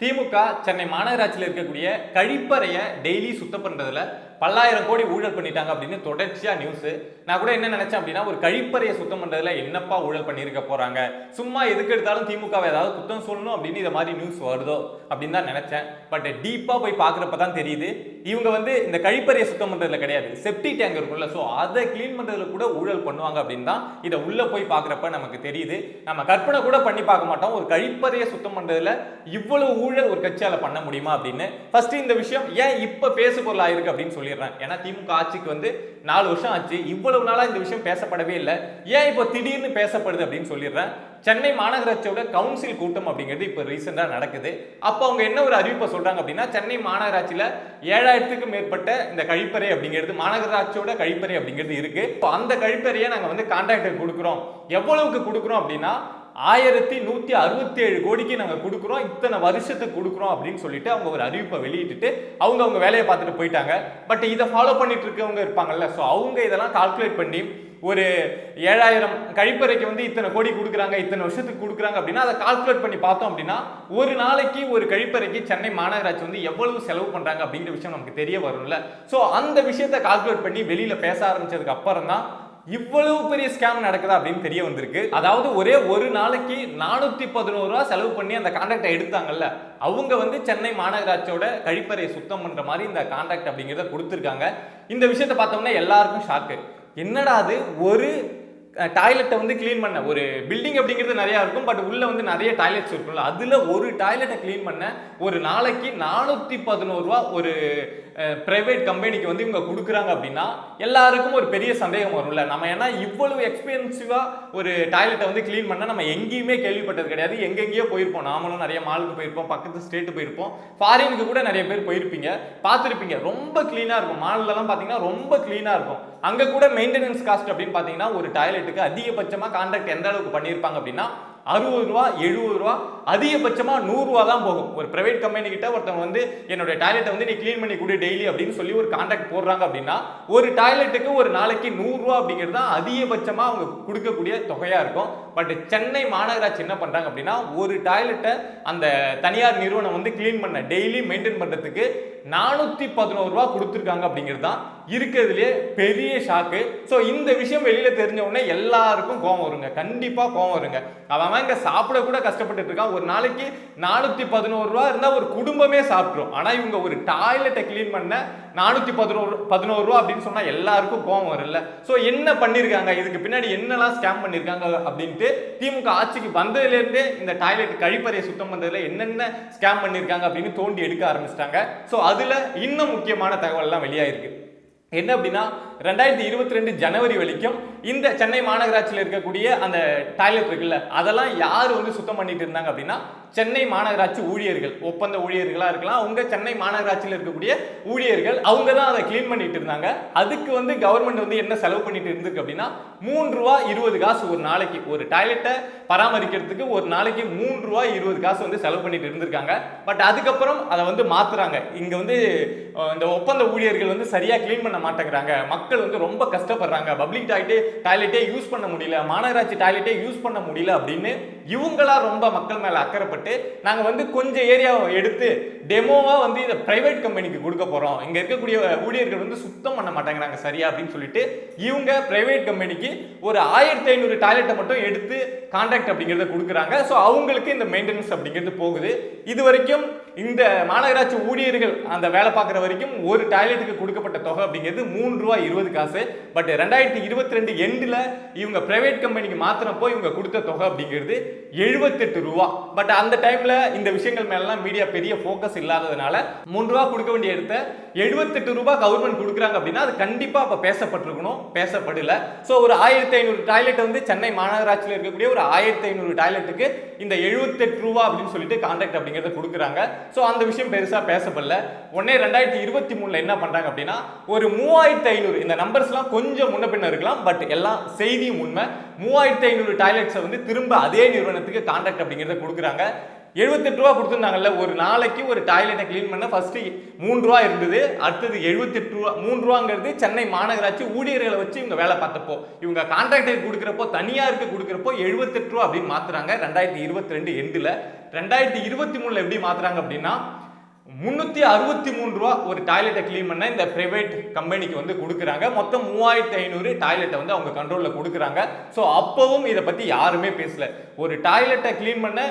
திமுக சென்னை மாநகராட்சியில் இருக்கக்கூடிய கழிப்பறையை டெய்லி சுத்தம் பண்றதுல பல்லாயிரம் கோடி ஊழல் பண்ணிட்டாங்க அப்படின்னு தொடர்ச்சியாக நியூஸ் நான் கூட என்ன நினைச்சேன் அப்படின்னா ஒரு கழிப்பறையை சுத்தம் பண்ணுறதுல என்னப்பா ஊழல் பண்ணியிருக்க போறாங்க? சும்மா எதுக்கு எடுத்தாலும் திமுகவை ஏதாவது குத்தம் சொல்லணும் அப்படின்னு இதை மாதிரி நியூஸ் வருதோ அப்படின்னு தான் நினச்சேன். பட் டீப்பாக போய் பார்க்குறப்ப தான் தெரியுது. இவங்க வந்து இந்த கழிப்பறையை சுத்தம் பண்றதுல கிடையாது. செப்டி டேங்க் இருக்கும்ல ஸோ அதை க்ளீன் பண்ணுறதுல கூட ஊழல் பண்ணுவாங்க அப்படின்னு தான் இதை உள்ளே போய் பார்க்குறப்ப நமக்கு தெரியுது. நம்ம கற்பனை கூட பண்ணி பார்க்க மாட்டோம். ஒரு கழிப்பறையை சுத்தம் பண்ணுறதுல இவ்வளவு ஊழல் ஒரு கட்சியால் பண்ண முடியுமா அப்படின்னு? ஃபர்ஸ்ட் இந்த விஷயம் ஏன் இப்போ பேசு பொருள் ஆயிருக்கு அப்படின்னு சொல்லிடுறேன். ஏன்னா திமுக ஆட்சிக்கு வந்து நாலு வருஷம் ஆச்சு. இவ்வளவு நாளாக இந்த விஷயம் பேசப்படவே இல்லை. ஏன் இப்போ திடீர்னு பேசப்படுது அப்படின்னு சொல்லிடுறேன். சென்னை மாநகராட்சியோட கவுன்சில் கூட்டம் அப்படிங்கிறது இப்போ ரீசெண்டாக நடக்குது. அப்போ அவங்க என்ன ஒரு அறிவிப்பை சொல்கிறாங்க அப்படின்னா சென்னை மாநகராட்சியில் ஏழாயிரத்துக்கும் மேற்பட்ட இந்த கழிப்பறை அப்படிங்கிறது மாநகராட்சியோட கழிப்பறை அப்படிங்கிறது இருக்குது இப்போ அந்த கழிப்பறையை நாங்கள் வந்து கான்ட்ராக்டர் கொடுக்குறோம். எவ்வளவுக்கு கொடுக்குறோம் அப்படின்னா ஆயிரத்தி நூற்றி அறுபத்தி ஏழு கோடிக்கு நாங்கள் கொடுக்குறோம். இத்தனை வருஷத்துக்கு கொடுக்குறோம் அப்படின்னு சொல்லிட்டு அவங்க ஒரு அறிவிப்பை வெளியிட்டுட்டு அவங்க அவங்க வேலையை பார்த்துட்டு போயிட்டாங்க. பட் இதை ஃபாலோ பண்ணிட்டு இருக்கவங்க இருப்பாங்கல்ல. ஸோ அவங்க இதெல்லாம் கால்குலேட் பண்ணி ஒரு ஏழாயிரம் கழிப்பறைக்கு வந்து இத்தனை கோடி கொடுக்குறாங்க இத்தனை வருஷத்துக்கு கொடுக்குறாங்க அப்படின்னா அதை கால்குலேட் பண்ணி பார்த்தோம் அப்படின்னா ஒரு நாளைக்கு ஒரு கழிப்பறைக்கு சென்னை மாநகராட்சி வந்து எவ்வளவு செலவு பண்ணுறாங்க அப்படிங்கிற விஷயம் நமக்கு தெரிய வரும்ல. ஸோ அந்த விஷயத்தை கால்குலேட் பண்ணி வெளியில் பேச ஆரம்பிச்சதுக்கு அப்புறம் தான் இவ்வளவு பெரிய ஸ்கேம் நடக்குதா அப்படின்னு தெரிய வந்திருக்கு. அதாவது ஒரே ஒரு நாளைக்கு நானூத்தி பதினோரு ரூபா செலவு பண்ணி அந்த கான்ட்ராக்டை எடுத்தாங்கல்ல. அவங்க வந்து சென்னை மாநகராட்சியோட கழிப்பறையை சுத்தம் பண்ற மாதிரி இந்த கான்ட்ராக்ட் அப்படிங்கிறத கொடுத்துருக்காங்க. இந்த விஷயத்தை பார்த்தோம்னா எல்லாருக்கும் ஷாக்கு என்னடா அது? ஒரு டாய்லெட்டை வந்து க்ளீன் பண்ண ஒரு பில்டிங் அப்படிங்கிறது நிறையா இருக்கும் பட் உள்ளே வந்து நிறைய டாய்லெட்ஸ் இருக்கும்ல. அதில் ஒரு டாய்லெட்டை க்ளீன் பண்ண ஒரு நாளைக்கு நானூற்றி பதினோரு ரூபா ஒரு ப்ரைவேட் கம்பெனிக்கு வந்து இவங்க கொடுக்குறாங்க அப்படின்னா எல்லாருக்கும் ஒரு பெரிய சந்தேகம் வரும்ல. நம்ம ஏன்னா இவ்வளவு எக்ஸ்பென்சிவாக ஒரு டாய்லெட்டை வந்து க்ளீன் பண்ணால் நம்ம எங்கேயுமே கேள்விப்பட்டது கிடையாது. எங்கெங்கேயோ போயிருப்போம். நாமளும் நிறைய மாலுக்கு போயிருப்போம். பக்கத்து ஸ்டேட்டு போயிருப்போம். ஃபாரினுக்கு கூட நிறைய பேர் போயிருப்பீங்க. பார்த்துருப்பீங்க. ரொம்ப க்ளீனாக இருக்கும். மால்லலாம் பார்த்தீங்கன்னா ரொம்ப க்ளீனாக இருக்கும். அங்கே கூட மெயின்டெனன்ஸ் காஸ்ட் அப்படின்னு பார்த்தீங்கன்னா ஒரு டாய்லெட்டுக்கு அதிகபட்சமாக கான்ட்ராக்ட் எந்த அளவுக்கு பண்ணியிருப்பாங்க அப்படின்னா அறுபது ரூபா எழுபது ரூபா அதிகபட்சமாக நூறுரூவா தான் போகும். ஒரு பிரைவேட் கம்பெனிக்கிட்ட ஒருத்தவங்க வந்து என்னோட டாய்லெட்டை வந்து நீ க்ளீன் பண்ணி கொடு டெய்லி அப்படின்னு சொல்லி ஒரு கான்ட்ராக்ட் போடுறாங்க அப்படின்னா ஒரு டாய்லெட்டுக்கு ஒரு நாளைக்கு நூறுரூவா அப்படிங்கிறது தான் அதிகபட்சமாக அவங்க கொடுக்கக்கூடிய தொகையாக இருக்கும். பட் சென்னை மாநகராட்சி என்ன பண்ணுறாங்க அப்படின்னா ஒரு டாய்லெட்டை அந்த தனியார் நிறுவனம் வந்து க்ளீன் பண்ண டெய்லி மெயின்டைன் பண்ணுறதுக்கு நானூற்றி பதினோரு ரூபா கொடுத்துருக்காங்க அப்படிங்கிறது தான் இருக்கிறதுலே பெரிய ஷாக்கு ஸோ இந்த விஷயம் வெளியில் தெரிஞ்ச உடனே எல்லாருக்கும் கோவம் வருங்க. கண்டிப்பாக கோவம் வருங்க. அவன் இங்கே சாப்பிட கூட கஷ்டப்பட்டுட்டு இருக்கான் ஒரு நாளைக்கு நானூற்றி பதினோரு ரூபா இருந்தால் ஒரு குடும்பமே சாப்பிட்ரும் ஆனால் இவங்க ஒரு டாய்லெட்டை க்ளீன் பண்ண நானூற்றி பதினோரு பதினோரு ரூபா அப்படின்னு சொன்னால் எல்லாருக்கும் கோவம் வரும்ல. ஸோ என்ன பண்ணியிருக்காங்க இதுக்கு பின்னாடி என்னெல்லாம் ஸ்கேம் பண்ணியிருக்காங்க அப்படின்ட்டு திமுக ஆட்சிக்கு வந்ததுலேருந்தே இந்த டாய்லெட் கழிப்பறையை சுத்தம் பண்ணுறதுல என்னென்ன ஸ்கேம் பண்ணியிருக்காங்க அப்படின்னு தோண்டி எடுக்க ஆரம்பிச்சிட்டாங்க. ஸோ அதில் இன்னும் முக்கியமான தகவல்லாம் வெளியாகிருக்கு என்ன அப்படின்னா ரெண்டாயிரத்தி இருபத்தி ரெண்டு ஜனவரி வரைக்கும் இந்த சென்னை மாநகராட்சியில் இருக்கக்கூடிய அந்த டாய்லெட் இருக்குல்ல அதெல்லாம் யார் வந்து சுத்தம் பண்ணிட்டு இருந்தாங்க அப்படின்னா சென்னை மாநகராட்சி ஊழியர்கள் ஒப்பந்த ஊழியர்களாக இருக்கலாம் அவங்க சென்னை மாநகராட்சியில் இருக்கக்கூடிய ஊழியர்கள் அவங்க தான் அதை க்ளீன் பண்ணிட்டு இருந்தாங்க. அதுக்கு வந்து கவர்மெண்ட் வந்து என்ன செலவு பண்ணிட்டு இருந்திருக்கு அப்படின்னா மூன்று ரூபா இருபது காசு ஒரு நாளைக்கு ஒரு டாய்லெட்டை பராமரிக்கிறதுக்கு ஒரு நாளைக்கு மூன்று ரூபா இருபது காசு வந்து செலவு பண்ணிட்டு இருந்திருக்காங்க. பட் அதுக்கப்புறம் அதை வந்து மாத்துறாங்க. இங்க வந்து இந்த ஒப்பந்த ஊழியர்கள் வந்து சரியா க்ளீன் பண்ண மாட்டேங்கிறாங்க. மக்கள் மக்கள் வந்து ரொம்ப கஷ்டப்படுறாங்க. பப்ளிக் டாய்லெட்டே டாய்லெட்டே யூஸ் பண்ண முடியல. மாநகராட்சி டாய்லெட்டே யூஸ் பண்ண முடியல அப்படின்னு இவங்களா ரொம்ப மக்கள் மேல அக்கறைப்பட்டு நாங்க வந்து கொஞ்சம் ஏரியாவை எடுத்து டெமோவா வந்து இதை பிரைவேட் கம்பெனிக்கு கொடுக்க போறோம். இங்க இருக்கக்கூடிய ஊழியர்கள் வந்து சுத்தம் பண்ண மாட்டேங்கிறாங்க சரியா அப்படின்னு சொல்லிட்டு இவங்க பிரைவேட் கம்பெனிக்கு ஒரு ஆயிரத்தி ஐநூறு டாய்லெட்டை மட்டும் எடுத்து கான்ட்ராக்ட் அப்படிங்கிறத கொடுக்குறாங்க. ஸோ அவங்களுக்கு இந்த மெயின்டெனன்ஸ் அப்படிங்கிறது போகுது. இது வரைக்கும் இந்த மாநகராட்சி ஊழியர்கள் அந்த வேலை பார்க்குற வரைக்கும் ஒரு டாய்லெட்டுக்கு கொடுக்கப்பட்ட தொகை அப்படிங்கிறது மூணு ரூபா இருபது காசு. பட் ரெண்டாயிரத்தி இருபத்தி ரெண்டு எண்டில் இவங்க பிரைவேட் கம்பெனிக்கு மாத்திரப்போ இவங்க கொடுத்த தொகை அப்படிங்கிறது எழுபத்தெட்டு ரூபா. பட் அந்த டைமில் இந்த விஷயங்கள் மேலாம் மீடியா பெரிய ஃபோக்கஸ் இல்லாததுனால மூணு ரூபா கொடுக்க வேண்டிய இடத்த எழுபத்தெட்டு ரூபா கவர்மெண்ட் கொடுக்குறாங்க அப்படின்னா அது கண்டிப்பாக அப்போ பேசப்பட்டிருக்கணும். பேசப்படல. ஸோ ஒரு ஆயிரத்தி ஐநூறு டாய்லெட் வந்து சென்னை மாநகராட்சியில் இருக்கக்கூடிய ஒரு ஆயிரத்தி ஐநூறு டாய்லெட்டுக்கு இந்த எழுபத்தெட்டு ரூபா அப்படின்னு சொல்லிட்டு கான்ட்ராக்ட் அப்படிங்கிறத கொடுக்குறாங்க. ஸோ அந்த விஷயம் பெருசா பேசப்படல. உடனே ரெண்டாயிரத்தி இருபத்தி மூணுல என்ன பண்றாங்க அப்படின்னா ஒரு மூவாயிரத்து ஐநூறு இந்த நம்பர்ஸ்லாம் கொஞ்சம் முன்ன பின்ன இருக்கலாம் பட் எல்லாம் செய்தியும் உண்மை. மூவாயிரத்து ஐநூறு டாய்லெட்ஸை வந்து திரும்ப அதே நிறுவனத்துக்கு கான்ட்ராக்ட் அப்படிங்கிறத கொடுக்குறாங்க. எழுபத்தெட்டு ரூபா கொடுத்துருந்தாங்கல்ல ஒரு நாளைக்கு ஒரு டாய்லெட்டை க்ளீன் பண்ண ஃபஸ்ட்டு மூணு ரூபா இருந்தது. அடுத்தது எழுபத்தெட்டு ரூபா மூணு ரூபாங்கிறது சென்னை மாநகராட்சி ஊழியர்களை வச்சு இவங்க வேலை பார்த்தப்போ இவங்க கான்ட்ராக்டர் கொடுக்குறப்போ தனியாருக்கு கொடுக்குறப்போ எழுபத்தெட்டு ரூபா அப்படின்னு மாத்துறாங்க. ரெண்டாயிரத்தி இருபத்தி ரெண்டு எண்டில் ரெண்டாயிரத்தி இருபத்தி மூணில் எப்படி மாற்றுறாங்க அப்படின்னா முந்நூற்றி அறுபத்தி மூணு ரூபா ஒரு டாய்லெட்டை க்ளீன் பண்ண இந்த ப்ரைவேட் கம்பெனிக்கு வந்து கொடுக்குறாங்க. மொத்தம் மூவாயிரத்தி ஐநூறு டாய்லெட்டை வந்து அவங்க கண்ட்ரோலில் கொடுக்குறாங்க. ஸோ அப்போவும் இதை பற்றி யாருமே பேசல. ஒரு டாய்லெட்டை க்ளீன் பண்ண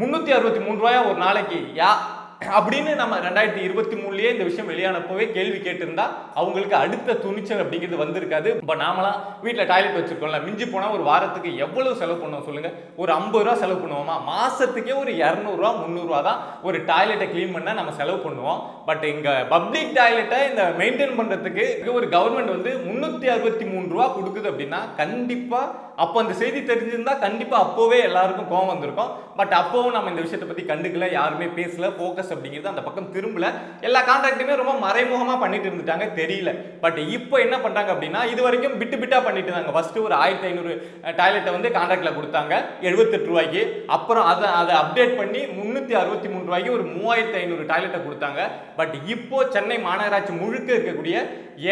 முந்நூற்றி அறுபத்தி மூணு ரூபாயா ஒரு நாளைக்கு? யா அப்படின்னு நம்ம ரெண்டாயிரத்தி இருபத்தி மூணுலயே இந்த விஷயம் வெளியானப்பவே கேள்வி கேட்டிருந்தா அவங்களுக்கு அடுத்த துணிச்சல் அப்படிங்கிறது வந்திருக்காது. இப்போ நாமலாம் வீட்டில் டாய்லெட் வச்சிருக்கோம்ல மிஞ்சி போனால் ஒரு வாரத்துக்கு எவ்வளவு செலவு பண்ணுவோம் சொல்லுங்க? ஒரு ஐம்பது ரூபா செலவு பண்ணுவோமா? மாசத்துக்கே ஒரு இரநூறுவா முந்நூறுரூவா தான் ஒரு டாய்லெட்டை க்ளீன் பண்ண நம்ம செலவு பண்ணுவோம். பட் இங்க பப்ளிக் டாய்லெட்டை இந்த மெயின்டைன் பண்றதுக்கு ஒரு கவர்மெண்ட் வந்து முந்நூற்றி அறுபத்தி மூணு ரூபா கொடுக்குது அப்படின்னா கண்டிப்பா அப்போ அந்த செய்தி தெரிஞ்சிருந்தா கண்டிப்பா அப்போவே எல்லாருக்கும் கோவம் வந்திருக்கும். பட் அப்போவும் நம்ம இந்த விஷயத்தை பற்றி கண்டுக்கல யாருமே பேசல ஃபோக்கஸ் அப்படிங்கிறது அந்த பக்கம் திரும்பல. எல்லா கான்ட்ராக்டுமே ரொம்ப மறைமுகமாக பண்ணிட்டு இருந்துட்டாங்க தெரியல. பட் இப்போ என்ன பண்ணுறாங்க அப்படின்னா இது வரைக்கும் பிட்டு பிட்டாக பண்ணிட்டு இருந்தாங்க. ஃபஸ்ட்டு ஒரு ஆயிரத்தி ஐநூறு டாய்லெட்டை வந்து கான்ட்ராக்டில் கொடுத்தாங்க எழுபத்தெட்டு ரூபாய்க்கு. அப்புறம் அதை அதை அப்டேட் பண்ணி முந்நூற்றி அறுபத்தி மூணு ரூபாய்க்கு ஒரு மூவாயிரத்தி ஐநூறு டாய்லெட்டை கொடுத்தாங்க. பட் இப்போ சென்னை மாநகராட்சி முழுக்க இருக்கக்கூடிய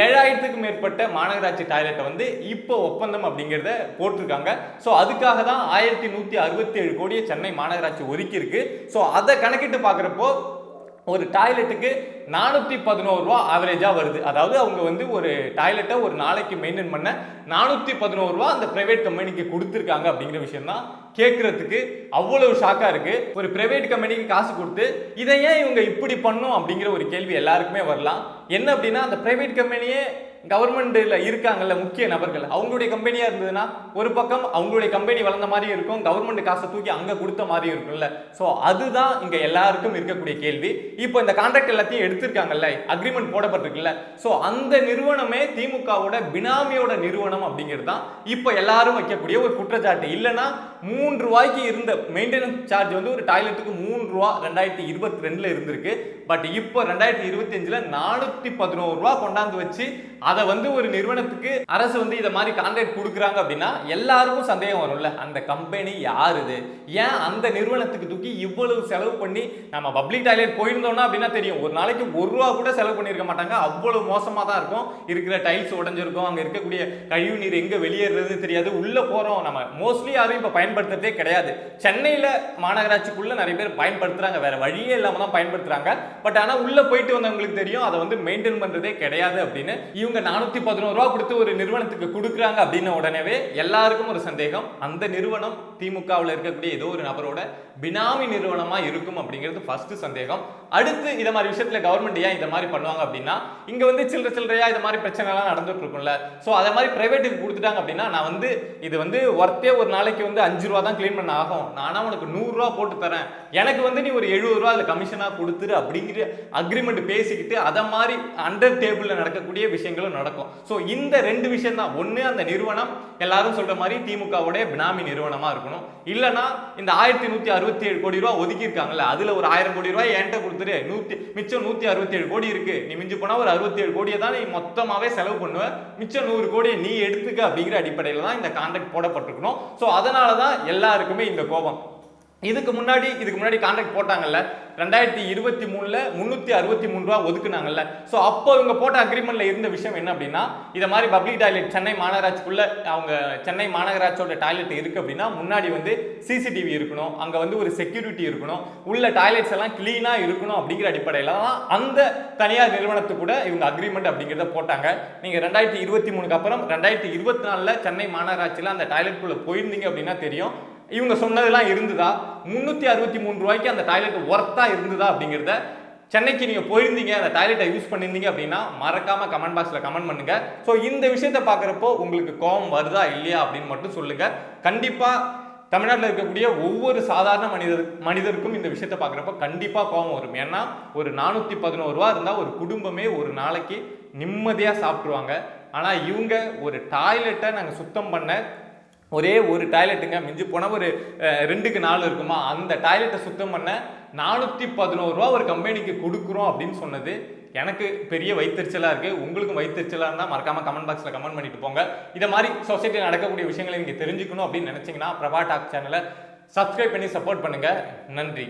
ஏழாயிரத்துக்கும் மேற்பட்ட மாநகராட்சி டாய்லெட்டை வந்து இப்போ ஒப்பந்தம் அப்படிங்கிறத போட்டிருக்காங்க. ஸோ அதுக்காக தான் ஆயிரத்தி நூற்றி அறுபத்தி ஏழு கோடியை சென்னை மாநகராட்சி ஒதுக்கியிருக்கு. ஸோ அதை கணக்கிட்டு பார்க்குறப்போ ஒரு டாய்லெட்டுக்கு நானூற்றி பதினோரு ரூபா ஆவரேஜாக வருது. அதாவது அவங்க வந்து ஒரு டாய்லெட்டை ஒரு நாளைக்கு மெயின்டைன் பண்ண நானூற்றி பதினோரு ரூபா அந்த ப்ரைவேட் கம்பெனிக்கு கொடுத்துருக்காங்க அப்படிங்கிற விஷயம் தான் கேட்குறதுக்கு அவ்வளவு ஷாக்காக இருக்குது ஒரு ப்ரைவேட் கம்பெனிக்கு காசு கொடுத்து இதை ஏன் இவங்க இப்படி பண்ணும் அப்படிங்கிற ஒரு கேள்வி எல்லாருக்குமே வரலாம். என்ன அப்படின்னா அந்த ப்ரைவேட் கம்பெனியே கவர்மெண்ட்டில் இருக்காங்கல்ல முக்கிய நபர்கள். அவங்களுடைய கம்பெனியாக இருந்ததுன்னா ஒரு பக்கம் அவங்களுடைய கம்பெனி வளர்ந்த மாதிரி இருக்கும் கவர்மெண்ட் காசை தூக்கி அங்கே கொடுத்த மாதிரி இருக்கும்ல. ஸோ அதுதான் இங்கே எல்லாருக்கும் இருக்கக்கூடிய கேள்வி. இப்போ இந்த கான்ட்ராக்ட் எல்லாத்தையும் எடுத்திருக்காங்கல்ல அக்ரிமெண்ட் போடப்பட்டிருக்குல்ல. ஸோ அந்த நிறுவனமே திமுகவோட பினாமியோட நிறுவனம் அப்படிங்கிறது தான் இப்போ எல்லாரும் வைக்கக்கூடிய ஒரு குற்றச்சாட்டு. இல்லைன்னா மூன்று ரூபாய்க்கு இருந்த மெயின்டெனன்ஸ் சார்ஜ் வந்து ஒரு டாய்லெட்டுக்கு மூணு ரூபா ரெண்டாயிரத்தி இருபத்தி ரெண்டில் இருந்திருக்கு. பட் இப்போ ரெண்டாயிரத்தி இருபத்தி அஞ்சில் நானூற்றி பதினோரு ரூபா கொண்டாந்து வச்சு அதை வந்து ஒரு நிறுவனத்துக்கு அரசு வந்து இதை மாதிரி கான்ட்ராக்ட் கொடுக்குறாங்க அப்படின்னா எல்லாருக்கும் சந்தேகம் வரும்ல. அந்த கம்பெனி யார் இது? ஏன் அந்த நிறுவனத்துக்கு தூக்கி இவ்வளவு செலவு பண்ணி நம்ம பப்ளிக் டாய்லெட் போயிருந்தோம்னா அப்படின்னா தெரியும். ஒரு நாளைக்கு ஒரு ரூபா கூட செலவு பண்ணியிருக்க மாட்டாங்க. அவ்வளவு மோசமாக தான் இருக்கும். இருக்கிற டைல்ஸ் உடஞ்சிருக்கும். அங்கே இருக்கக்கூடிய கழிவு நீர் எங்கே வெளியேறதுன்னு தெரியாது. உள்ளே போகிறோம் நம்ம மோஸ்ட்லி யாரும் இப்போ பயன்படுத்துறதே கிடையாது. சென்னையில் மாநகராட்சிக்குள்ளே நிறைய பேர் பயன்படுத்துகிறாங்க வேறு வழியே இல்லாமல் தான் பயன்படுத்துகிறாங்க பட் ஆனால் உள்ளே போயிட்டு வந்தவங்களுக்கு தெரியும். அதை வந்து மெயின்டைன் பண்ணுறதே கிடையாது அப்படின்னு இவங்க நானூற்றி பதினோரு ரூபா கொடுத்து ஒரு நிறுவனத்துக்கு கொடுக்குறாங்க அப்படின்ன உடனேவே எல்லாருக்கும் ஒரு சந்தேகம். அந்த நிறுவனம் திமுகவில் இருக்கக்கூடிய ஏதோ ஒரு நபரோட பினாமி நிறுவனமாக இருக்கும் அப்படிங்கிறது ஃபர்ஸ்ட் சந்தேகம். அடுத்து இதை மாதிரி விஷயத்தில் கவர்மெண்ட் ஏன் இதை மாதிரி பண்ணுவாங்க அப்படின்னா இங்கே வந்து சில்லற சில்லறையா இது மாதிரி பிரச்சனைலாம் நடந்துட்டு இருக்கும்ல ஸோ அதை மாதிரி பிரைவேட்டுக்கு கொடுத்துட்டாங்க அப்படின்னா நான் வந்து இது வந்து ஒர்த்தே ஒரு நாளைக்கு வந்து அஞ்சு ரூபா தான் க்ளீன் பண்ண ஆகும். நானா உனக்கு நூறுரூவா போட்டு தரேன். எனக்கு வந்து நீ ஒரு எழுபது ரூபா அதில் கமிஷனாக கொடுத்துரு அப்படிங்கிற அக்ரிமெண்ட் பேசிக்கிட்டு அதை மாதிரி அண்டர் டேபிளில் நடக்கக்கூடிய விஷயங்களும் நடக்கும். ஸோ இந்த ரெண்டு விஷயம் தான் ஒன்று அந்த நிறுவனம் எல்லாரும் சொல்ற மாதிரி திமுகவுடைய பினாமி நிறுவனமாக இருக்கணும். இல்லைன்னா இந்த ஆயிரத்தி நூற்றி அறுபத்தி ஏழு கோடி ரூபா ஒதுக்கியிருக்காங்கல்ல அதில் ஒரு ஆயிரம் கோடி ரூபாய் என்கிட்ட கொடுத்துரு. நூற்றி மிச்சம் நூற்றி அறுபத்தி ஏழு கோடி இருக்கு. நீ மிஞ்சி போனால் ஒரு அறுபத்தி ஏழு கோடியை தான் நீ மொத்தமாகவே செலவு பண்ணுவ. மிச்சம் நூறு கோடியை நீ எடுத்துக்க அப்படிங்கிற அடிப்படையில் தான் இந்த கான்ட்ராக்ட் போடப்பட்டிருக்கணும். ஸோ அதனால தான் எல்லாருக்குமே இந்த கோபம். இதுக்கு முன்னாடி இதுக்கு முன்னாடி கான்ட்ராக்ட் போட்டாங்கல்ல ரெண்டாயிரத்தி இருபத்தி மூணுல முந்நூற்றி அறுபத்தி மூணு ரூபா ஒதுக்குனாங்கல்ல. ஸோ அப்போ இவங்க போட்ட அக்ரிமெண்ட்ல இருந்த விஷயம் என்ன அப்படின்னா இதை மாதிரி பப்ளிக் டாய்லெட் சென்னை மாநகராட்சிக்குள்ள அவங்க சென்னை மாநகராட்சியோட டாய்லெட் இருக்கு அப்படின்னா முன்னாடி வந்து சிசிடிவி இருக்கணும் அங்க வந்து ஒரு செக்யூரிட்டி இருக்கணும் உள்ள டாய்லெட்ஸ் எல்லாம் கிளீனா இருக்கணும் அப்படிங்கிற அடிப்படையில தான் அந்த தனியார் நிறுவனத்து கூட இவங்க அக்ரிமெண்ட் அப்படிங்கிறத போட்டாங்க. நீங்க ரெண்டாயிரத்தி இருபத்தி மூணுக்கு அப்புறம் ரெண்டாயிரத்தி இருபத்தி நாலுல சென்னை மாநகராட்சியில் அந்த டாய்லெட்குள்ள போயிருந்தீங்க அப்படின்னா தெரியும். இவங்க சொன்னதெல்லாம் இருந்ததா? முந்நூற்றி அறுபத்தி மூணு ரூபாய்க்கு அந்த டாய்லெட் ஒர்த்தாக இருந்ததா அப்படிங்கிறத சென்னைக்கு நீங்கள் போயிருந்தீங்க அந்த டாய்லெட்டை யூஸ் பண்ணியிருந்தீங்க அப்படின்னா மறக்காமல் கமெண்ட் பாக்ஸில் கமெண்ட் பண்ணுங்கள் ஸோ இந்த விஷயத்தை பார்க்குறப்போ உங்களுக்கு கோபம் வருதா இல்லையா அப்படின்னு மட்டும் சொல்லுங்கள் கண்டிப்பாக தமிழ்நாட்டில் இருக்கக்கூடிய ஒவ்வொரு சாதாரண மனிதர் மனிதருக்கும் இந்த விஷயத்தை பார்க்குறப்ப கண்டிப்பாக கோபம் வரும். ஏன்னா ஒரு நானூற்றி பதினோரு ரூபா இருந்தால் ஒரு குடும்பமே ஒரு நாளைக்கு நிம்மதியாக சாப்பிட்ருவாங்க ஆனால் இவங்க ஒரு டாய்லெட்டை நாங்கள் சுத்தம் பண்ண ஒரே ஒரு டாய்லெட்டுங்க. மிஞ்சி போனால் ஒரு ரெண்டுக்கு நாலு இருக்குமா? அந்த டாய்லெட்டை சுத்தம் பண்ண நானூற்றி பதினோரு ரூபா ஒரு கம்பெனிக்கு கொடுக்குறோம் அப்படின்னு சொன்னது. எனக்கு பெரிய வைத்தறிச்சலாக இருக்குது உங்களுக்கும் வைத்தறிச்சலாக இருந்தால் மறக்காமல் கமெண்ட் பாக்ஸில் கமெண்ட் பண்ணிட்டு போங்க. இதை மாதிரி சொசைட்டியில் நடக்கக்கூடிய விஷயங்களை நீங்கள் தெரிஞ்சுக்கணும் அப்படின்னு நினச்சிங்கன்னா பிரபா டாக் சேனலை சப்ஸ்கிரைப் பண்ணி சப்போர்ட் பண்ணுங்கள் நன்றி.